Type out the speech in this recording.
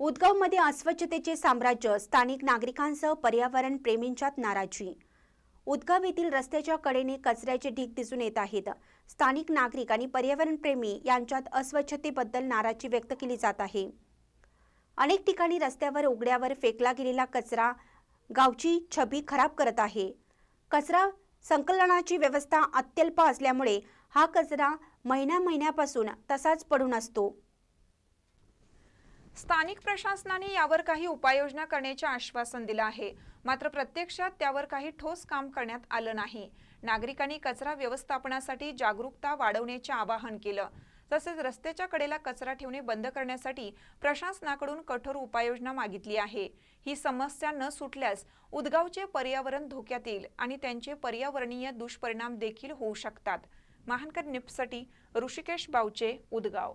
उदगावमध्ये अस्वच्छतेचे साम्राज्य स्थानिक नागरिकांसह पर्यावरण प्रेमींच्यात नाराजी. उदगाव येथील रस्त्याच्या कडेने कचऱ्याचे ढीग दिसून येत आहेत. स्थानिक नागरिक आणि पर्यावरण प्रेमी यांच्यात अस्वच्छतेबद्दल नाराजी व्यक्त केली जात आहे. अनेक ठिकाणी रस्त्यावर उघड्यावर फेकला गेलेला कचरा गावची छबी खराब करत आहे. कचरा संकलनाची व्यवस्था अत्यल्प असल्यामुळे हा कचरा महिन्या महिन्यापासून तसाच पडून असतो. स्थानिक प्रशासनाने यावर काही उपाययोजना करण्याचे आश्वासन दिलं आहे. मात्र प्रत्यक्षात त्यावर काही ठोस काम करण्यात आलं नाही. नागरिकांनी कचरा व्यवस्थापनासाठी जागरूकता वाढवण्याचे आवाहन केलं. तसेच रस्त्याच्या कडेला कचरा ठेवणे बंद करण्यासाठी प्रशासनाकडून कठोर उपाययोजना मागितली आहे. ही समस्या न सुटल्यास उदगावचे पर्यावरण धोक्यात येईल आणि त्यांचे पर्यावरणीय दुष्परिणाम देखील होऊ शकतात. महानकर निपसाठी ऋषिकेश बावचे उदगाव.